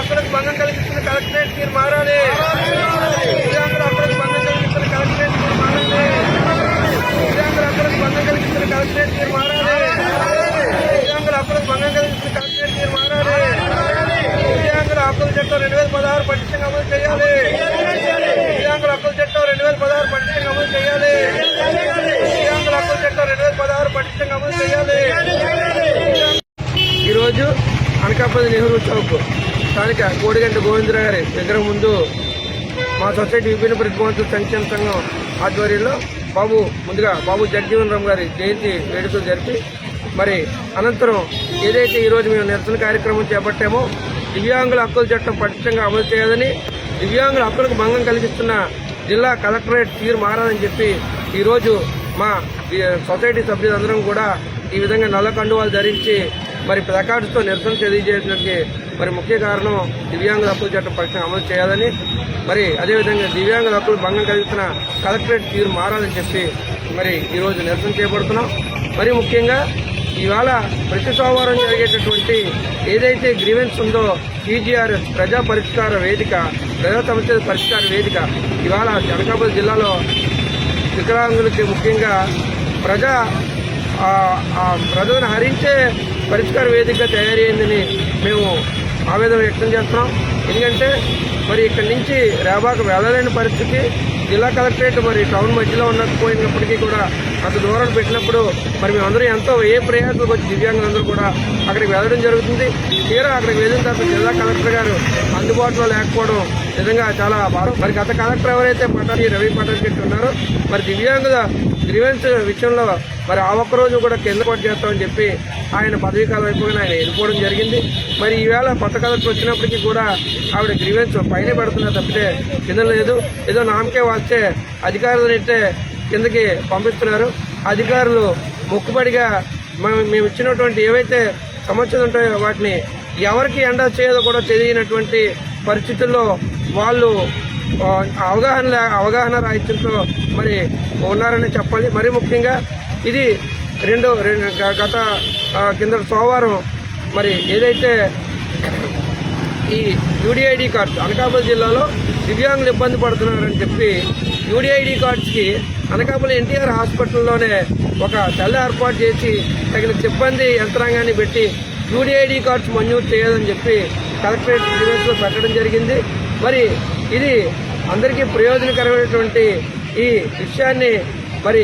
అక్కడికి భంగం కలిగిస్తున్న కలెక్టరేట్ మీరు మారాలి దివ్యాంగుల అక్కడికి భంగం కలిగిస్తున్న కలెక్టరేట్ మీరు మారాలి దివ్యాంగుల అక్కడికి భంగం కలిగిస్తున్న కలెక్టరేట్ మీరు మారాలి దివ్యాంగుల అక్కడికి భంగం కలిగిస్తున్న కలెక్టరేట్ మీరు మారాలి దివ్యాంగుల హక్కుల చట్టం రెండు వేల పదహారు పటిష్టంగా అమలు చేయాలి. దివ్యాంగుల హక్కుల చట్టం రెండు వేల పదహారు పటిష్టంగా అమలు చేయాలి. దివ్యాంగుల హక్కుల చట్టం రెండు వేల పదహారు పటిష్టంగా అమలు చేయాలి. ఈరోజు అనకాపల్లి నెహ్రూ చౌక్ స్థానిక కోడిగంట గోవిందరావు గారి విగ్రహం ముందు మా సొసైటీ విభిన్న ప్రతిభావంతుల సంక్షేమ సంఘం ఆధ్వర్యంలో బాబు ముందుగా బాబు జగజీవన్ రామ్ గారి జయంతి వేడుకలు జరిపి మరి అనంతరం ఏదైతే ఈరోజు మేము నిరసన కార్యక్రమం చేపట్టామో దివ్యాంగుల హక్కుల చట్టం పటిష్టంగా అమలు చేయాలని దివ్యాంగుల హక్కులకు భంగం కలిగిస్తున్న జిల్లా కలెక్టరేట్ తీరు మారాలని చెప్పి ఈరోజు మా సొసైటీ సభ్యులందరం కూడా ఈ విధంగా నల్ల కండువాలు ధరించి మరి ప్లకార్డ్స్తో నిరసన తెలియజేయడానికి మరి ముఖ్య కారణం దివ్యాంగుల హక్కుల చట్టం పరీక్ష అమలు చేయాలని మరి అదేవిధంగా దివ్యాంగుల హక్కులు భంగం కలిగిస్తున్న కలెక్టరేట్ తీరు మారాలని చెప్పి మరి ఈరోజు నిరసన చేపడుతున్నాం మరి ముఖ్యంగా ఇవాళ ప్రతి సోమవారం జరిగేటటువంటి ఏదైతే గ్రీవెన్స్ ఉందో టీజీఆర్ఎస్ ప్రజా పరిష్కార వేదిక ప్రజా సమస్యల పరిష్కార వేదిక ఇవాళ అనకాపల్లి జిల్లాలో వికలాంగులకి ముఖ్యంగా ప్రజా ప్రజలను హరించే పరిష్కార వేదికగా తయారైందని మేము ఆవేదన వ్యక్తం చేస్తున్నాం. ఎందుకంటే మరి ఇక్కడి నుంచి రేబాకు వెళ్ళలేని పరిస్థితి. జిల్లా కలెక్టరేట్ మరి టౌన్ మధ్యలో ఉండకపోయినప్పటికీ కూడా అంత దూరం పెట్టినప్పుడు మరి మేమందరూ ఎంతో ఏ ప్రయాసాలకు వచ్చి దివ్యాంగులందరూ కూడా అక్కడికి వెళ్ళడం జరుగుతుంది. తీరా అక్కడికి వెళ్ళిన తర్వాత జిల్లా కలెక్టర్ గారు అందుబాటులో లేకపోవడం నిజంగా చాలా బాధ. మరి గత కలెక్టర్ ఎవరైతే పటారి రవి పటారి చెట్టు ఉన్నారో మరి దివ్యాంగుల గ్రీవెన్స్ విషయంలో మరి ఆ ఒక్క రోజు కూడా కింద పట్టు చేస్తామని చెప్పి ఆయన పదవీకాలం అయిపోయిన ఆయన వెళ్ళిపోవడం జరిగింది. మరి ఈవేళ కొత్త కథకు వచ్చినప్పటికీ కూడా ఆవిడ గ్రీవెన్స్ పైన పెడుతున్నా తప్పితే కింద లేదు. ఏదో నామకే వస్తే అధికారులు నెట్టే కిందకి పంపిస్తున్నారు. అధికారులు మొక్కుబడిగా మనం మేము ఇచ్చినటువంటి ఏవైతే సమస్యలు ఉంటాయో వాటిని ఎవరికి ఎండ చేయదో కూడా తెలియనటువంటి పరిస్థితుల్లో వాళ్ళు అవగాహన అవగాహన రాహిత్యంతో మరి ఉన్నారని చెప్పాలి. మరి ముఖ్యంగా ఇది రెండు రెండు గత కింద సోమవారం మరి ఏదైతే ఈ యూడిఐడి కార్డ్స్ అనకాపల్లి జిల్లాలో దివ్యాంగులు ఇబ్బంది పడుతున్నారని చెప్పి యూడిఐడి కార్డ్స్కి అనకాపల్లి ఎన్టీఆర్ హాస్పిటల్లోనే ఒక తెల్ల ఏర్పాటు చేసి తగిన సిబ్బంది యంత్రాంగాన్ని పెట్టి యూడిఐడి కార్డ్స్ మంజూరు చేయాలని చెప్పి కలెక్టరేట్లో పెట్టడం జరిగింది. మరి ఇది అందరికీ ప్రయోజనకరమైనటువంటి ఈ విషయాన్ని మరి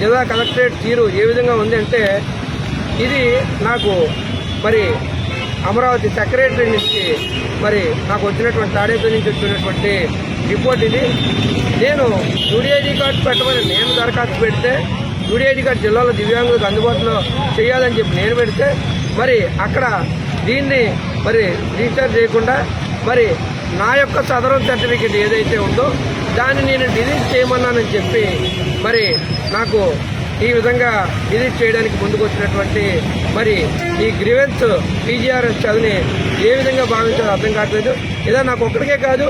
జిల్లా కలెక్టరేట్ తీరు ఏ విధంగా ఉంది అంటే ఇది నాకు మరి అమరావతి సెక్రటరీ నుంచి మరి నాకు వచ్చినటువంటి తాడేపల్లి నుంచి వచ్చినటువంటి రిపోర్ట్ ఇది. నేను యూడిఐడి కార్డు పెట్టమని నేను దరఖాస్తు పెడితే యూడిఐడి కార్డు జిల్లాలో దివ్యాంగులకు అందుబాటులో చేయాలని చెప్పి నేను పెడితే మరి అక్కడ దీన్ని మరి రీఛార్జ్ చేయకుండా మరి నా యొక్క సదరం సర్టిఫికేట్ ఏదైతే ఉందో దాన్ని నేను డిలీట్ చేయమన్నానని చెప్పి మరి నాకు ఈ విధంగా విజిట్ చేయడానికి ముందుకు వచ్చినటువంటి మరి ఈ గ్రీవెన్స్ పీజీఆర్ఎస్ చదివిని ఏ విధంగా భావించాలో అర్థం కావట్లేదు. ఇలా నాకు ఒక్కడికే కాదు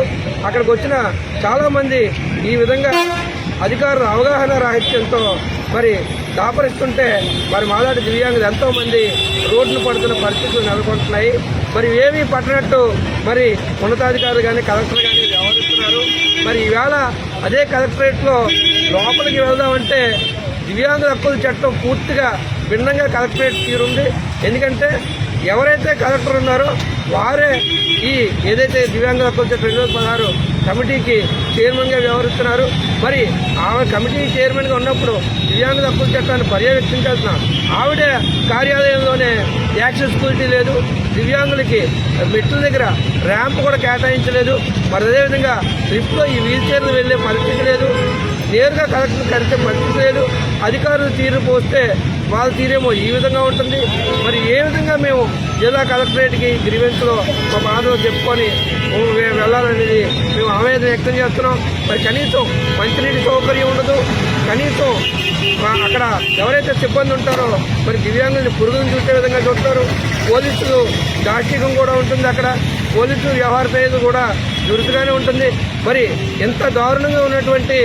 అక్కడికి వచ్చిన చాలామంది ఈ విధంగా అధికారుల అవగాహన రాహిత్యంతో మరి దాపరిస్తుంటే మరి మాలాంటి దివ్యాంగులు ఎంతోమంది రోడ్లు పడుతున్న పరిస్థితులు నెలకొంటున్నాయి. మరి ఏమీ పట్టినట్టు మరి ఉన్నతాధికారులు కానీ కలెక్టర్ కానీ వ్యవహరిస్తున్నారు. మరి ఈవేళ అదే కలెక్టరేట్లో లోపలికి వెళ్దామంటే దివ్యాంగుల హక్కుల చట్టం పూర్తిగా భిన్నంగా కలెక్టరేట్ తీరుంది. ఎందుకంటే ఎవరైతే కలెక్టర్ ఉన్నారో వారే ఈ ఏదైతే దివ్యాంగుల హక్కుల చట్టం రెండు వేల పదహారు కమిటీకి చైర్మన్గా వ్యవహరిస్తున్నారు. మరి ఆమె కమిటీ చైర్మన్గా ఉన్నప్పుడు దివ్యాంగుల హక్కుల చట్టాన్ని పర్యవేక్షించాల్సిన ఆవిడ కార్యాలయంలోనే యాక్సెసిబిలిటీ లేదు. దివ్యాంగులకి మెట్ల దగ్గర ర్యాంప్ కూడా కేటాయించలేదు. మరి అదేవిధంగా ట్రిప్లో ఈ వీల్ చైర్లు వెళ్ళే పరిస్థితి లేదు. నేరుగా కలెక్టర్ కలిసే పరిస్థితి లేదు. అధికారులు తీరు పోస్తే వాళ్ళ తీరేమో ఈ విధంగా ఉంటుంది. మరి ఏ విధంగా మేము జిల్లా కలెక్టరేట్కి గ్రీవెన్స్లో మా బాధలు చెప్పుకొని మేము వెళ్ళాలనేది మేము ఆవేదన వ్యక్తం చేస్తున్నాం. మరి కనీసం మంచినీటి సౌకర్యం ఉండదు. కనీసం మా- అక్కడ ఎవరైతే సిబ్బంది ఉంటారో మరి దివ్యాంగుల్ని పురుగులను చూసే విధంగా చూస్తారు. పోలీసులు దాష్టికం కూడా ఉంటుంది అక్కడ. పోలీసులు వ్యవహార కూడా దురుసుగానే ఉంటుంది. మరి ఎంత దారుణంగా ఉన్నటువంటి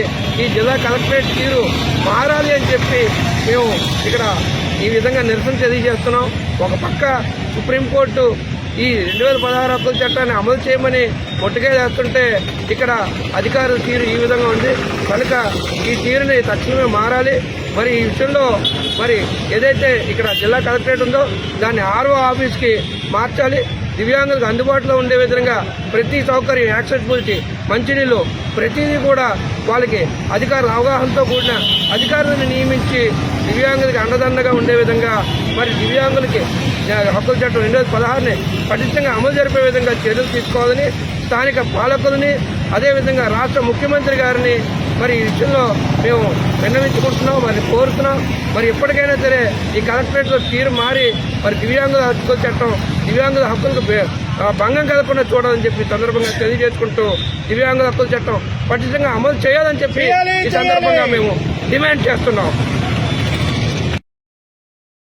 ఈ జిల్లా కలెక్టరేట్ తీరు మారాలి అని చెప్పి మేము ఇక్కడ ఈ విధంగా నిరసన తెలియజేస్తున్నాం. ఒక పక్క సుప్రీంకోర్టు ఈ రెండు వేల పదహారు హక్కుల చట్టాన్ని అమలు చేయమని ఒట్టుగా చేస్తుంటే ఇక్కడ అధికారుల తీరు ఈ విధంగా ఉంది. కనుక ఈ తీరుని తక్షణమే మారాలి. మరి ఈ విషయంలో మరి ఏదైతే ఇక్కడ జిల్లా కలెక్టరేట్ ఉందో దాన్ని ఆర్ఓ ఆఫీస్కి మార్చాలి. దివ్యాంగులకు అందుబాటులో ఉండే విధంగా ప్రతి సౌకర్యం యాక్సెసిబిలిటీ మంచినీళ్ళు ప్రతిదీ కూడా వాళ్ళకి అధికారుల అవగాహనతో కూడిన అధికారులను నియమించి దివ్యాంగులకి అండదండగా ఉండే విధంగా మరి దివ్యాంగులకి హక్కుల చట్టం రెండు వేల పదహారుని పటిష్టంగా అమలు జరిపే విధంగా చర్యలు తీసుకోవాలని స్థానిక పాలకులని అదేవిధంగా రాష్ట్ర ముఖ్యమంత్రి గారిని మరి ఈ విషయంలో మేము విన్నవించుకుంటున్నాం మరి కోరుతున్నాం. మరి ఎప్పటికైనా సరే ఈ కలెక్టరేట్లో తీరు మారి మరి దివ్యాంగుల హక్కుల చట్టం దివ్యాంగుల హక్కులకు భంగం కలగకుండా చూడాలని చెప్పి సందర్భంగా తెలియజేసుకుంటూ దివ్యాంగుల హక్కుల చట్టం పటిష్టంగా అమలు చేయాలని చెప్పి ఈ సందర్భంగా మేము డిమాండ్ చేస్తున్నాం.